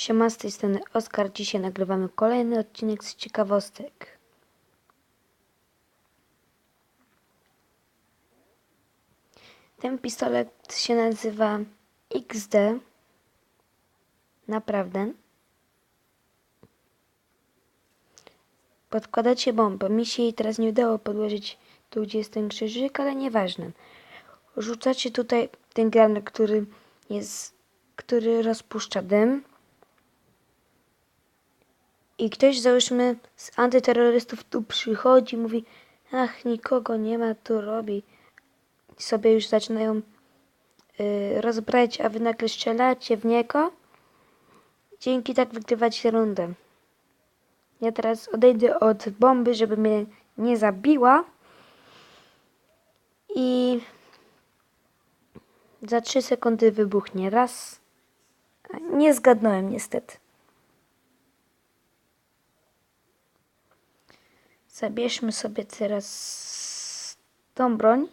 Siema, z tej strony Oskar. Dzisiaj nagrywamy kolejny odcinek z ciekawostek. Ten pistolet się nazywa XD. Naprawdę. Podkładacie bombę. Mi się jej teraz nie udało podłożyć tu, gdzie jest ten krzyżyk, ale nieważne. Rzucacie tutaj ten granat, który jest, który rozpuszcza dym. I ktoś, załóżmy, z antyterrorystów tu przychodzi, mówi, ach, nikogo nie ma, tu robi. I sobie już zaczynają y, rozbrać, a wy nagle strzelacie w niego. Dzięki tak wygrywacie rundę. Ja teraz odejdę od bomby, żeby mnie nie zabiła. I za 3 sekundy wybuchnie. Raz. Nie zgadnąłem niestety. Zabierzmy sobie teraz tą broń.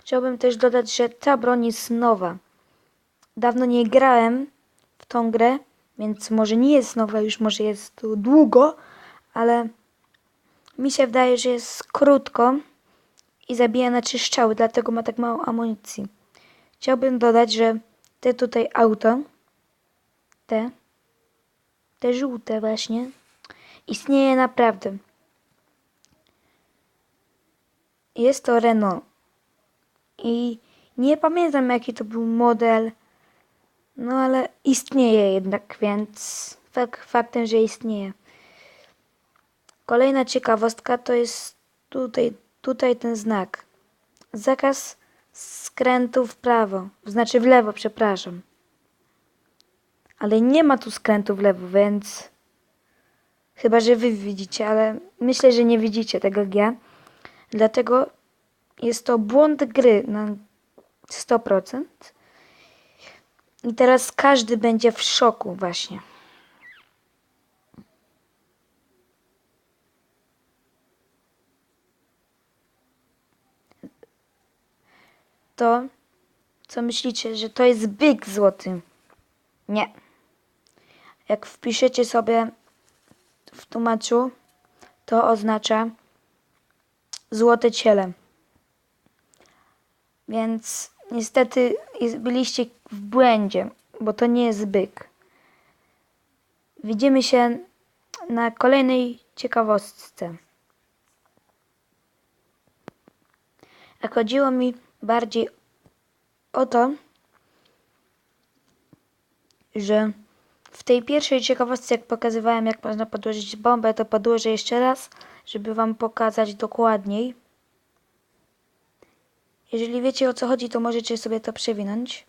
Chciałbym też dodać, że ta broń jest nowa. Dawno nie grałem w tą grę, więc może nie jest nowa, już może jest tu długo, ale mi się wydaje, że jest krótko i zabija na trzy strzały, dlatego ma tak mało amunicji. Chciałbym dodać, że te tutaj auto, te, te żółte właśnie, istnieje naprawdę. Jest to Renault. I nie pamiętam jaki to był model, no ale istnieje jednak, więc fak, faktem, że istnieje. Kolejna ciekawostka to jest tutaj, tutaj ten znak. Zakaz skrętu w prawo, znaczy w lewo, przepraszam. Ale nie ma tu skrętu w lewo, więc chyba, że wy widzicie, ale myślę, że nie widzicie tego ja. Dlatego jest to błąd gry na 100%. I teraz każdy będzie w szoku właśnie. To, co myślicie, że to jest byk złoty. Nie. Jak wpiszecie sobie w tłumaczu, to oznacza złote ciele. Więc niestety byliście w błędzie, bo to nie jest byk. Widzimy się na kolejnej ciekawostce. A chodziło mi bardziej o to, że w tej pierwszej ciekawostce, jak pokazywałem, jak można podłożyć bombę, to podłożę jeszcze raz, żeby Wam pokazać dokładniej. Jeżeli wiecie o co chodzi, to możecie sobie to przewinąć.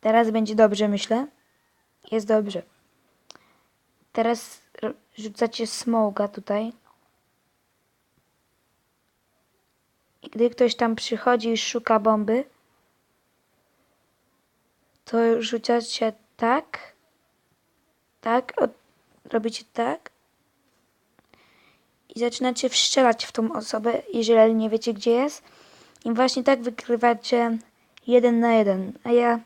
Teraz będzie dobrze, myślę. Jest dobrze. Teraz rzucacie smoga tutaj. I gdy ktoś tam przychodzi i szuka bomby, to rzucacie tak. Tak. O, robicie tak. I zaczynacie wszczelać w tą osobę, jeżeli nie wiecie gdzie jest. I właśnie tak wygrywacie jeden na jeden. A ja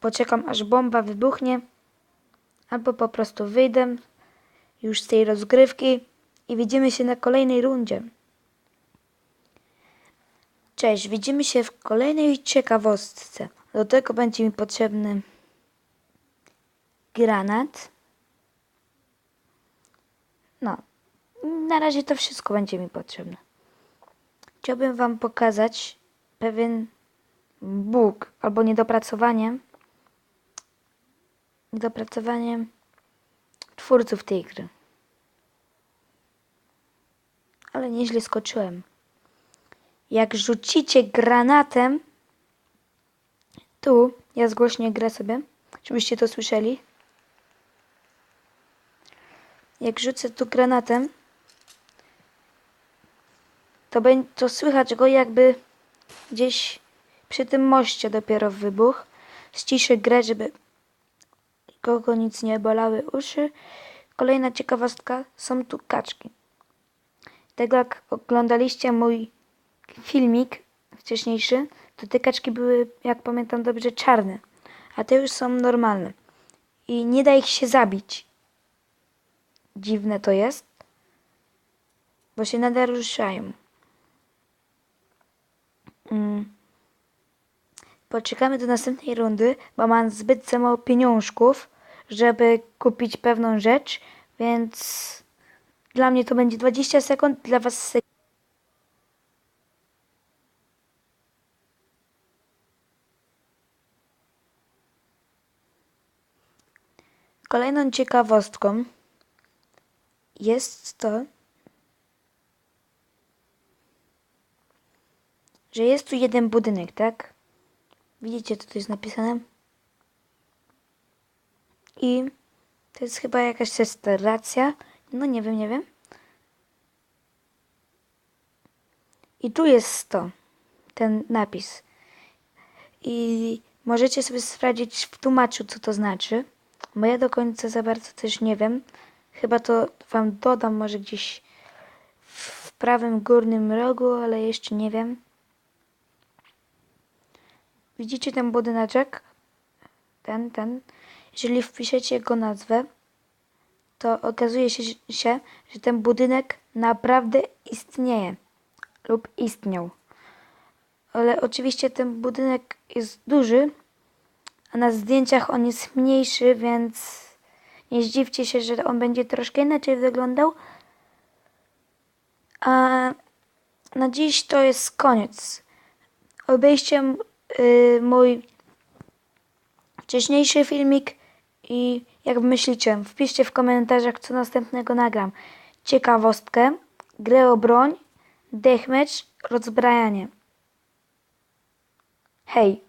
poczekam aż bomba wybuchnie. Albo po prostu wyjdę już z tej rozgrywki i widzimy się na kolejnej rundzie. Cześć, widzimy się w kolejnej ciekawostce. Do tego będzie mi potrzebny granat. No, na razie to wszystko będzie mi potrzebne. Chciałbym Wam pokazać pewien bóg albo niedopracowanie. Niedopracowanie twórców tej gry. Ale nieźle skoczyłem. Jak rzucicie granatem, tu, ja zgłośnie grę sobie, żebyście to słyszeli. Jak rzucę tu granatem, to, to słychać go jakby gdzieś przy tym moście dopiero wybuch. Ściszę grę, żeby kogo nic nie bolały uszy. Kolejna ciekawostka, są tu kaczki. Tego jak oglądaliście mój filmik wcześniejszy, to te kaczki były, jak pamiętam dobrze, czarne. A te już są normalne. I nie da ich się zabić. Dziwne to jest, bo się nadal ruszają. Mm. Poczekamy do następnej rundy, bo mam zbyt za mało pieniążków, żeby kupić pewną rzecz, więc dla mnie to będzie 20 sekund, dla was sekund. Kolejną ciekawostką jest to, że jest tu jeden budynek, tak? Widzicie, co tu jest napisane? I to jest chyba jakaś restauracja. No nie wiem, nie wiem. I tu jest to, ten napis. I możecie sobie sprawdzić w tłumaczu, co to znaczy. Bo ja do końca za bardzo też nie wiem. Chyba to wam dodam może gdzieś w prawym górnym rogu, ale jeszcze nie wiem. Widzicie ten budyneczek? Ten, ten. Jeżeli wpiszecie jego nazwę, to okazuje się, się, że ten budynek naprawdę istnieje lub istniał. Ale oczywiście ten budynek jest duży, a na zdjęciach on jest mniejszy, więc nie zdziwcie się, że on będzie troszkę inaczej wyglądał. A na dziś to jest koniec. Obejście y, mój wcześniejszy filmik i jak myślicie, wpiszcie w komentarzach, co następnego nagram. Ciekawostkę, grę o broń, deathmatch, rozbrajanie. Hej!